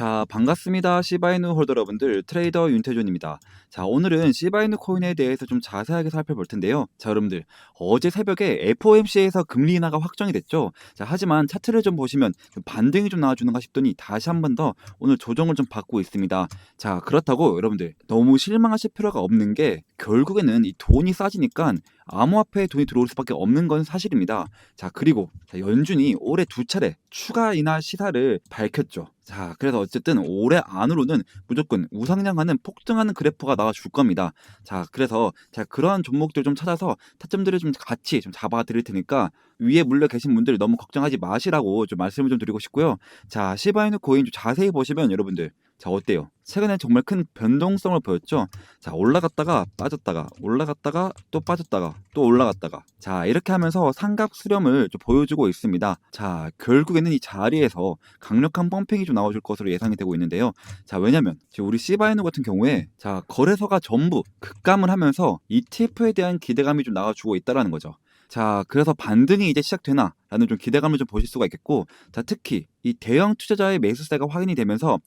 자, 반갑습니다. 시바이누 홀더 여러분들, 트레이더 윤태준입니다. 자, 오늘은 시바이누 코인에 대해서 좀 자세하게 살펴볼 텐데요. 자, 여러분들, 어제 새벽에 FOMC에서 금리 인하가 확정이 됐죠. 자, 하지만 차트를 좀 보시면 좀 반등이 좀 나와주는가 싶더니 다시 한 번 더 오늘 조정을 좀 받고 있습니다. 자, 그렇다고 여러분들, 너무 실망하실 필요가 없는 게 결국에는 이 돈이 싸지니까 암호화폐에 돈이 들어올 수밖에 없는 건 사실입니다. 자, 그리고 자, 연준이 올해 두 차례 추가 인하 시사를 밝혔죠. 자, 그래서 어쨌든 올해 안으로는 무조건 우상향하는 폭등하는 그래프가 나와 줄 겁니다. 자, 그래서 자, 그러한 종목들 좀 찾아서 타점들을 좀 같이 좀 잡아 드릴 테니까 위에 물려 계신 분들 너무 걱정하지 마시라고 좀 말씀을 좀 드리고 싶고요. 자, 시바이누 코인 좀 자세히 보시면 여러분들 자, 어때요? 최근에 정말 큰 변동성을 보였죠? 자, 올라갔다가 빠졌다가, 올라갔다가 또 빠졌다가, 또 올라갔다가. 자, 이렇게 하면서 삼각 수렴을 좀 보여주고 있습니다. 자, 결국에는 이 자리에서 강력한 펌핑이 좀 나와줄 것으로 예상이 되고 있는데요. 자, 왜냐면, 지금 우리 시바이누 같은 경우에, 자, 거래소가 전부 급감을 하면서 ETF에 대한 기대감이 좀 나와주고 있다라는 거죠. 자, 그래서 반등이 이제 시작되나? 라는 좀 기대감을 좀 보실 수가 있겠고, 자, 특히 이 대형 투자자의 매수세가 확인이 되면서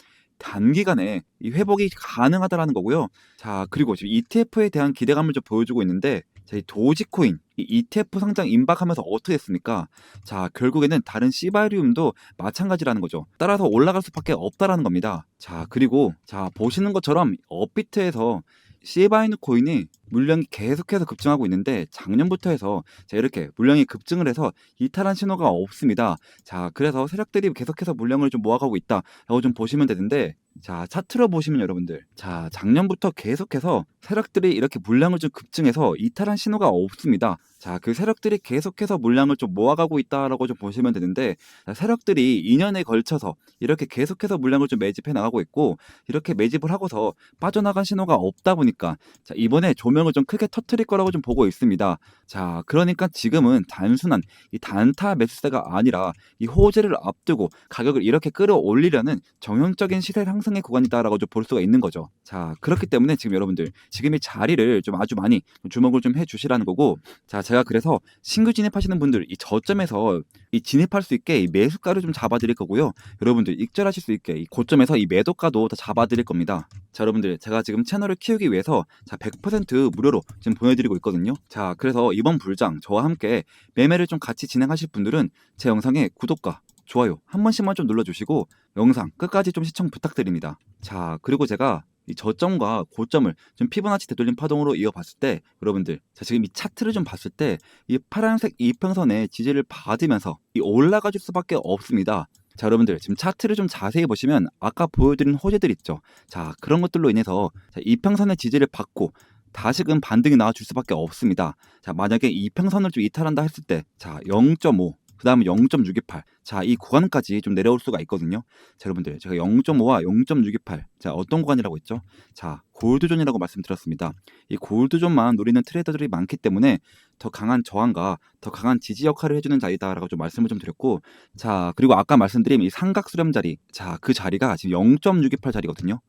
단기간에 이 회복이 가능하다라는 거고요. 자, 그리고 지금 ETF에 대한 기대감을 좀 보여주고 있는데, 자, 이 도지코인, 이 ETF 상장 임박하면서 어떻게 됐습니까? 자, 결국에는 다른 시바리움도 마찬가지라는 거죠. 따라서 올라갈 수밖에 없다라는 겁니다. 자, 그리고 자, 보시는 것처럼 업비트에서 시바이누 코인이 물량이 계속해서 급증하고 있는데 작년부터 해서 자 이렇게 물량이 급증을 해서 이탈한 신호가 없습니다. 자 그래서 세력들이 계속해서 물량을 좀 모아가고 있다라고 좀 보시면 되는데 자 차트로 보시면 여러분들 자 작년부터 계속해서 세력들이 이렇게 물량을 좀 급증해서 이탈한 신호가 없습니다. 자 그 세력들이 계속해서 물량을 좀 모아가고 있다라고 좀 보시면 되는데 자, 세력들이 2년에 걸쳐서 이렇게 계속해서 물량을 좀 매집해 나가고 있고 이렇게 매집을 하고서 빠져나간 신호가 없다 보니까 자 이번에 조명 을 좀 크게 터트릴 거라고 좀 보고 있습니다. 자 그러니까 지금은 단순한 이 단타 매수세가 아니라 이 호재를 앞두고 가격을 이렇게 끌어올리려는 정형적인 시세 상승의 구간이다라고 좀 볼 수가 있는 거죠. 자 그렇기 때문에 지금 여러분들 지금 이 자리를 좀 아주 많이 주목을 좀 해주시라는 거고 자 제가 그래서 신규 진입하시는 분들 이 저점에서 이 진입할 수 있게 이 매수가를 좀 잡아드릴 거고요. 여러분들 익절하실 수 있게 이 고점에서 이 매도가도 다 잡아드릴 겁니다. 자 여러분들 제가 지금 채널을 키우기 위해서 자 100% 무료로 지금 보내드리고 있거든요. 자 그래서 이번 불장 저와 함께 매매를 좀 같이 진행하실 분들은 제 영상에 구독과 좋아요 한 번씩만 좀 눌러주시고 영상 끝까지 좀 시청 부탁드립니다. 자 그리고 제가 이 저점과 고점을 좀 피보나치 되돌림 파동으로 이어봤을 때 여러분들 자 지금 이 차트를 좀 봤을 때 이 파란색 이평선의 지지를 받으면서 이 올라가줄 수밖에 없습니다. 자 여러분들 지금 차트를 좀 자세히 보시면 아까 보여드린 호재들 있죠. 자 그런 것들로 인해서 자, 이평선의 지지를 받고 다시금 반등이 나와줄 수밖에 없습니다. 자 만약에 이평선을 좀 이탈한다 했을 때 자 0.5 그 다음에 0.628. 자, 이 구간까지 좀 내려올 수가 있거든요. 자, 여러분들, 제가 0.5와 0.628. 자, 어떤 구간이라고 했죠? 자, 골드존이라고 말씀드렸습니다. 이 골드존만 노리는 트레이더들이 많기 때문에 더 강한 저항과 더 강한 지지 역할을 해주는 자리다라고 좀 말씀을 좀 드렸고, 자, 그리고 아까 말씀드린 이 삼각 수렴 자리. 자, 그 자리가 지금 0.628 자리거든요.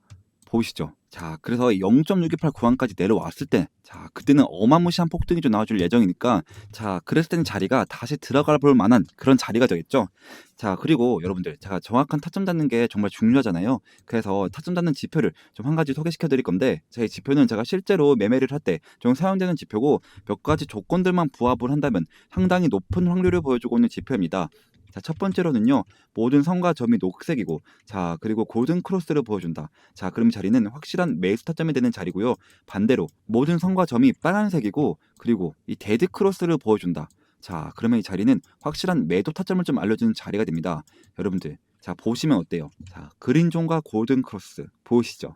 보이시죠? 자, 그래서 0.628 구간까지 내려왔을 때, 자, 그때는 어마무시한 폭등이 좀 나와줄 예정이니까, 자, 그랬을 때는 자리가 다시 들어가 볼 만한 그런 자리가 되겠죠. 자, 그리고 여러분들, 제가 정확한 타점 잡는 게 정말 중요하잖아요. 그래서 타점 잡는 지표를 좀 한 가지 소개시켜 드릴 건데, 제 지표는 제가 실제로 매매를 할 때 좀 사용되는 지표고, 몇 가지 조건들만 부합을 한다면 상당히 높은 확률을 보여주고 있는 지표입니다. 자, 첫 번째로는요. 모든 선과 점이 녹색이고 자, 그리고 골든 크로스를 보여준다. 자, 그럼 자리는 확실한 매수 타점이 되는 자리고요. 반대로 모든 선과 점이 빨간색이고 그리고 이 데드 크로스를 보여준다. 자, 그러면 이 자리는 확실한 매도 타점을 좀 알려주는 자리가 됩니다. 여러분들, 자, 보시면 어때요? 자, 그린존과 골든 크로스 보이시죠?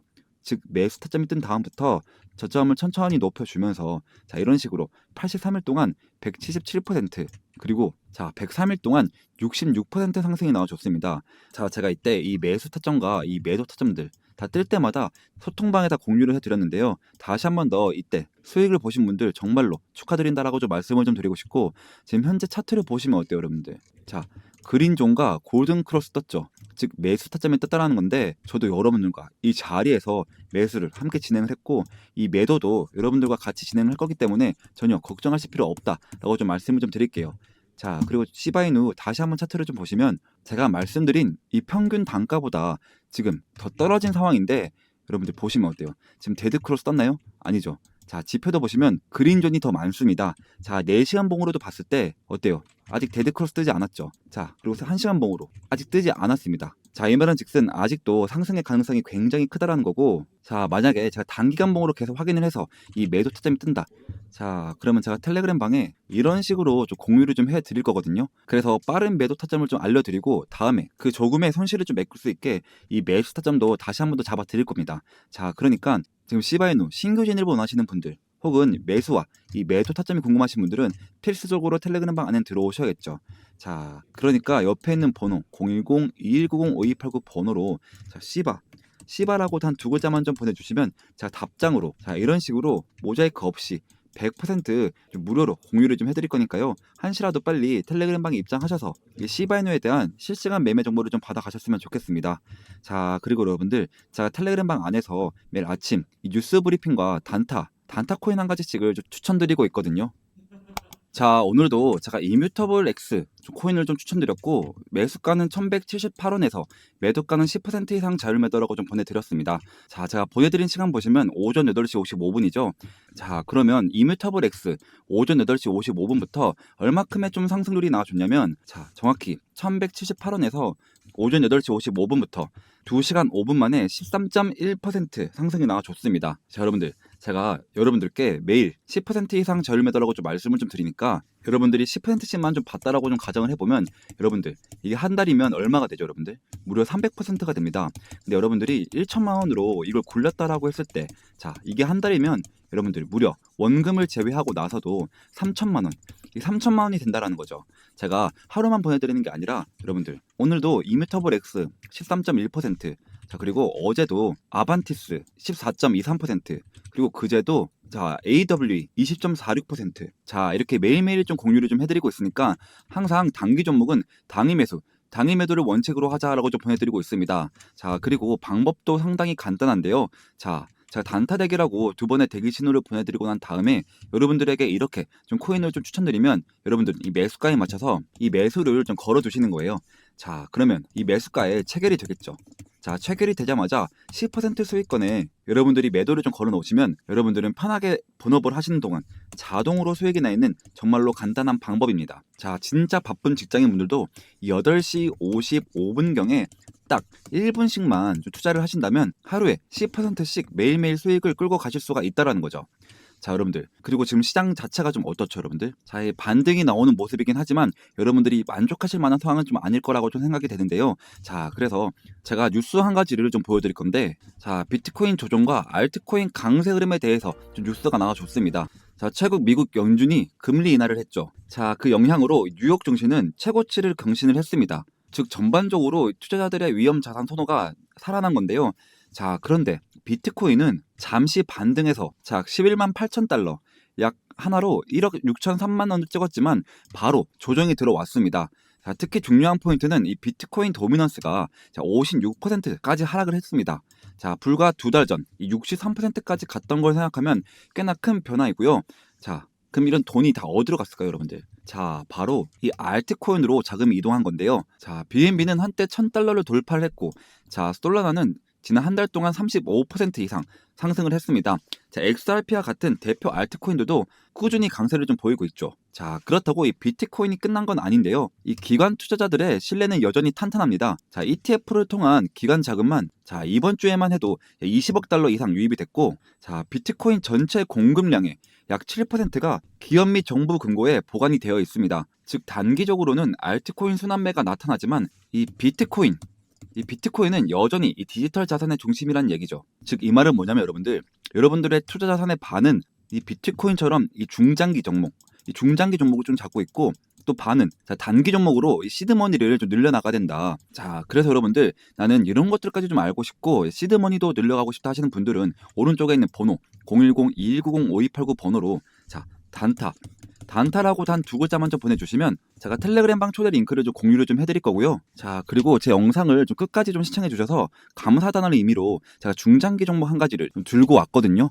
즉 매수 타점이 뜬 다음부터 저점을 천천히 높여주면서 자 이런 식으로 83일 동안 177% 그리고 자 103일 동안 66% 상승이 나와줬습니다. 자 제가 이때 이 매수 타점과 이 매도 타점들 다 뜰 때마다 소통방에다 공유를 해드렸는데요. 다시 한 번 더 이때 수익을 보신 분들 정말로 축하드린다라고 좀 말씀을 좀 드리고 싶고 지금 현재 차트를 보시면 어때요 여러분들 자 그린존과 골든 크로스 떴죠. 즉 매수 타점에 떴다라는 건데 저도 여러분들과 이 자리에서 매수를 함께 진행을 했고 이 매도도 여러분들과 같이 진행을 할 거기 때문에 전혀 걱정하실 필요 없다라고 좀 말씀을 좀 드릴게요. 자 그리고 시바이누 다시 한번 차트를 좀 보시면 제가 말씀드린 이 평균 단가보다 지금 더 떨어진 상황인데 여러분들 보시면 어때요? 지금 데드 크로스 떴나요? 아니죠. 자, 지표도 보시면 그린존이 더 많습니다. 자, 4시간 봉으로도 봤을 때 어때요? 아직 데드크로스 뜨지 않았죠. 자, 그리고 1시간 봉으로 아직 뜨지 않았습니다. 자, 이 말은 즉슨 아직도 상승의 가능성이 굉장히 크다라는 거고 자, 만약에 제가 단기간 봉으로 계속 확인을 해서 이 매도 타점이 뜬다. 자, 그러면 제가 텔레그램 방에 이런 식으로 좀 공유를 좀 해드릴 거거든요. 그래서 빠른 매도 타점을 좀 알려드리고 다음에 그 조금의 손실을 좀 메꿀 수 있게 이 매수 타점도 다시 한 번 더 잡아 드릴 겁니다. 자, 그러니까 지금 시바이누 신규 진입을 원하시는 분들 혹은 매수와 이 매도 타점이 궁금하신 분들은 필수적으로 텔레그램 방 안에 들어오셔야겠죠. 자, 그러니까 옆에 있는 번호 010-2190-5289 번호로 자, 시바 시바라고 단 두 글자만 좀 보내주시면 제가 답장으로 자 이런 식으로 모자이크 없이 100%좀 무료로 공유를 좀 해드릴 거니까요. 한시라도 빨리 텔레그램 방에 입장하셔서 이 시바이노에 대한 실시간 매매 정보를 좀 받아가셨으면 좋겠습니다. 자 그리고 여러분들 제가 텔레그램 방 안에서 매일 아침 이 뉴스 브리핑과 단타 단타 코인 한 가지씩을 좀 추천드리고 있거든요. 자 오늘도 제가 이뮤터블 X 좀 코인을 좀 추천드렸고 매수가는 1178원에서 매도가는 10% 이상 자율 매도라고 좀 보내드렸습니다. 자 제가 보내드린 시간 보시면 오전 8시 55분이죠. 자 그러면 이뮤터블 X 오전 8시 55분부터 얼마큼의 좀 상승률이 나와줬냐면 자 정확히 1178원에서 오전 8시 55분부터 2시간 5분 만에 13.1% 상승이 나와줬습니다. 자 여러분들 제가 여러분들께 매일 10% 이상 저율 매도라고 좀 말씀을 좀 드리니까 여러분들이 10%씩만 좀 받다라고 좀 가정을 해보면 여러분들 이게 한 달이면 얼마가 되죠 여러분들 무려 300%가 됩니다 근데 여러분들이 1천만 원으로 이걸 굴렸다라고 했을 때 자 이게 한 달이면 여러분들 무려 원금을 제외하고 나서도 3천만 원, 이 3천만 원이 된다라는 거죠. 제가 하루만 보내드리는 게 아니라 여러분들 오늘도 이뮤터블 X 13.1%, 자 그리고 어제도 아반티스 14.23%, 그리고 그제도 자 AW 20.46%, 자 이렇게 매일매일 좀 공유를 좀 해드리고 있으니까 항상 단기 종목은 당일 매수. 당일 매도를 원칙으로 하자라고 좀 보내드리고 있습니다. 자, 그리고 방법도 상당히 간단한데요. 자, 제가 단타 대기라고 두 번의 대기 신호를 보내드리고 난 다음에 여러분들에게 이렇게 좀 코인을 좀 추천드리면 여러분들 이 매수가에 맞춰서 이 매수를 좀 걸어두시는 거예요. 자, 그러면 이 매수가에 체결이 되겠죠. 자, 체결이 되자마자 10% 수익권에 여러분들이 매도를 좀 걸어 놓으시면 여러분들은 편하게 본업을 하시는 동안 자동으로 수익이 나 있는 정말로 간단한 방법입니다. 자, 진짜 바쁜 직장인 분들도 8시 55분경에 딱 1분씩만 좀 투자를 하신다면 하루에 10%씩 매일매일 수익을 끌고 가실 수가 있다라는 거죠. 자, 여러분들. 그리고 지금 시장 자체가 좀 어떻죠, 여러분들? 자, 이 반등이 나오는 모습이긴 하지만 여러분들이 만족하실 만한 상황은 좀 아닐 거라고 좀 생각이 되는데요. 자, 그래서 제가 뉴스 한 가지를 좀 보여드릴 건데, 자, 비트코인 조정과 알트코인 강세 흐름에 대해서 좀 뉴스가 나와줬습니다. 자, 최국 미국 연준이 금리 인하를 했죠. 자, 그 영향으로 뉴욕 증시는 최고치를 경신을 했습니다. 즉 전반적으로 투자자들의 위험 자산 선호가 살아난 건데요. 자, 그런데 비트코인은 잠시 반등해서 자, 11만 8천 달러 약 하나로 1억 6천 3만 원을 찍었지만 바로 조정이 들어왔습니다. 자, 특히 중요한 포인트는 이 비트코인 도미넌스가 자, 56%까지 하락을 했습니다. 자, 불과 두 달전이 63%까지 갔던 걸 생각하면 꽤나 큰 변화이고요. 자, 그럼 이런 돈이 다 어디로 갔을까요, 여러분들? 자, 바로 이 알트코인으로 자금이 이동한 건데요. 자, BNB는 한때 1000달러를 돌파를 했고, 자, 솔라나는 지난 한 달 동안 35% 이상 상승을 했습니다. 자, XRP와 같은 대표 알트코인들도 꾸준히 강세를 좀 보이고 있죠. 자, 그렇다고 이 비트코인이 끝난 건 아닌데요. 이 기관 투자자들의 신뢰는 여전히 탄탄합니다. 자, ETF를 통한 기관 자금만 자, 이번 주에만 해도 20억 달러 이상 유입이 됐고, 자, 비트코인 전체 공급량의 약 7%가 기업 및 정부 금고에 보관이 되어 있습니다. 즉 단기적으로는 알트코인 순환매가 나타나지만 이 비트코인 이 비트코인은 여전히 이 디지털 자산의 중심이란 얘기죠. 즉 이 말은 뭐냐면 여러분들 여러분들의 투자 자산의 반은 이 비트코인처럼 이 중장기 종목, 이 중장기 종목을 좀 잡고 있고 또 반은 자, 단기 종목으로 이 시드머니를 좀 늘려나가야 된다. 자, 그래서 여러분들 나는 이런 것들까지 좀 알고 싶고 시드머니도 늘려가고 싶다 하시는 분들은 오른쪽에 있는 번호 010-2190-5289 번호로 자 단타 단타라고 단 두 글자만 좀 보내주시면 제가 텔레그램 방 초대 링크를 좀 공유를 좀 해드릴 거고요. 자 그리고 제 영상을 좀 끝까지 좀 시청해 주셔서 감사하다는 의미로 제가 중장기 종목 한 가지를 좀 들고 왔거든요.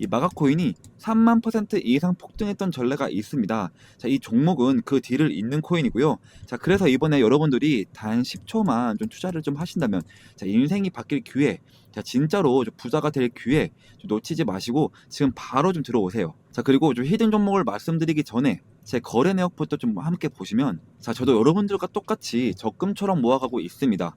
이 마가코인이 3만 퍼센트 이상 폭등했던 전례가 있습니다. 자, 이 종목은 그 뒤를 잇는 코인이고요. 자, 그래서 이번에 여러분들이 단 10초만 좀 투자를 좀 하신다면, 자, 인생이 바뀔 기회, 자, 진짜로 좀 부자가 될 기회 좀 놓치지 마시고 지금 바로 좀 들어오세요. 자, 그리고 좀 히든 종목을 말씀드리기 전에 제 거래 내역부터 좀 함께 보시면, 자, 저도 여러분들과 똑같이 적금처럼 모아가고 있습니다.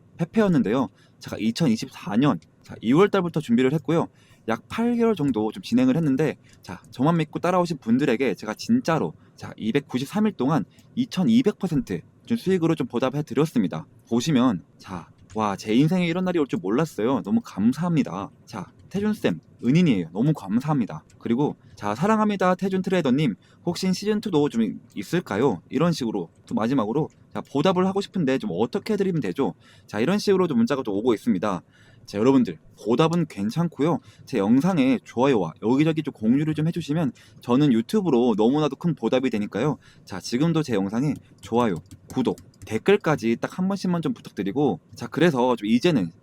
페페였는데요. 제가 2024년 자, 2월 달부터 준비를 했고요. 약 8개월 정도 좀 진행을 했는데 자, 저만 믿고 따라오신 분들에게 제가 진짜로 자, 293일 동안 2200%좀 수익으로 좀 보답해 드렸습니다. 보시면 자, 와, 제 인생에 이런 날이 올 줄 몰랐어요. 너무 감사합니다. 자, 태준 쌤, 은인이에요. 너무 감사합니다. 그리고, 자, 사랑합니다. 태준 트레이더님. 혹시 시즌 2도 좀 있을까요? 이런 식으로. 또 마지막으로, 자, 보답을 하고 싶은데 좀 어떻게 해드리면 되죠? 자, 이런 식으로 좀 문자가 좀 오고 있습니다. 자, 여러분들, 보답은 괜찮고요. 제 영상에 좋아요와 여기저기 좀 공유를 좀 해주시면 저는 유튜브로 너무나도 큰 보답이 되니까요. 자, 지금도 제 영상에 좋아요, 구독, 댓글까지 딱 한 번씩만 좀 부탁드리고 자 그래서 좀 이제는